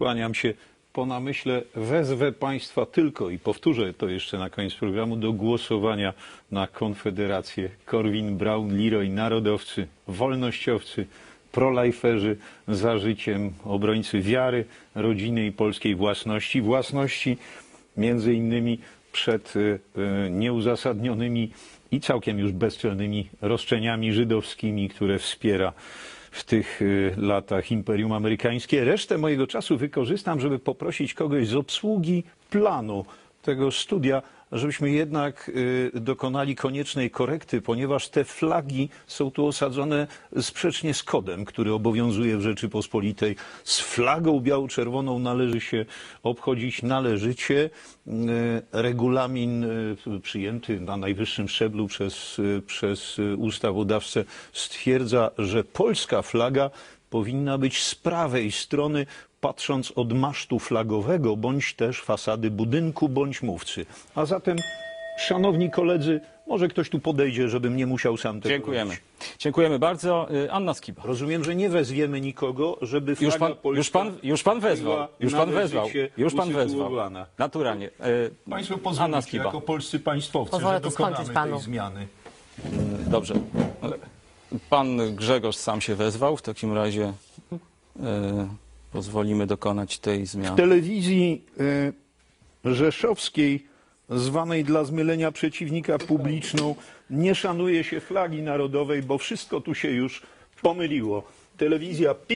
Kłaniam się po namyśle, wezwę Państwa tylko i powtórzę to jeszcze na koniec programu do głosowania na Konfederację. Korwin, Braun, Leroy, narodowcy, wolnościowcy, prolajferzy za życiem, obrońcy wiary, rodziny i polskiej własności. Własności między innymi przed e, nieuzasadnionymi i całkiem już bezczelnymi roszczeniami żydowskimi, które wspiera w tych y, latach Imperium Amerykańskie. Resztę mojego czasu wykorzystam, żeby poprosić kogoś z obsługi planu tego studia, żebyśmy jednak y, dokonali koniecznej korekty, ponieważ te flagi są tu osadzone sprzecznie z kodem, który obowiązuje w Rzeczypospolitej. Z flagą biało-czerwoną należy się obchodzić należycie. Y, Regulamin y, przyjęty na najwyższym szczeblu przez, przez ustawodawcę stwierdza, że polska flaga powinna być z prawej strony, patrząc od masztu flagowego, bądź też fasady budynku, bądź mówcy. A zatem, szanowni koledzy, może ktoś tu podejdzie, żebym nie musiał sam tego Dziękujemy. robić. Dziękujemy bardzo. Y, Anna Skiba. Rozumiem, że nie wezwiemy nikogo, żeby flaga Już pan, polska już pan, już pan wezwał. Już pan wezwał. Już pan wezwał. Naturalnie. Y, Państwo Skiba. jako polscy państwowcy, Pozwolę że to dokonamy tej panu. zmiany. Dobrze. Ale Pan Grzegorz sam się wezwał. W takim razie y, pozwolimy dokonać tej W zmiany. telewizji e, rzeszowskiej, zwanej dla zmylenia przeciwnika publiczną, nie szanuje się flagi narodowej, bo wszystko tu się już pomyliło. Telewizja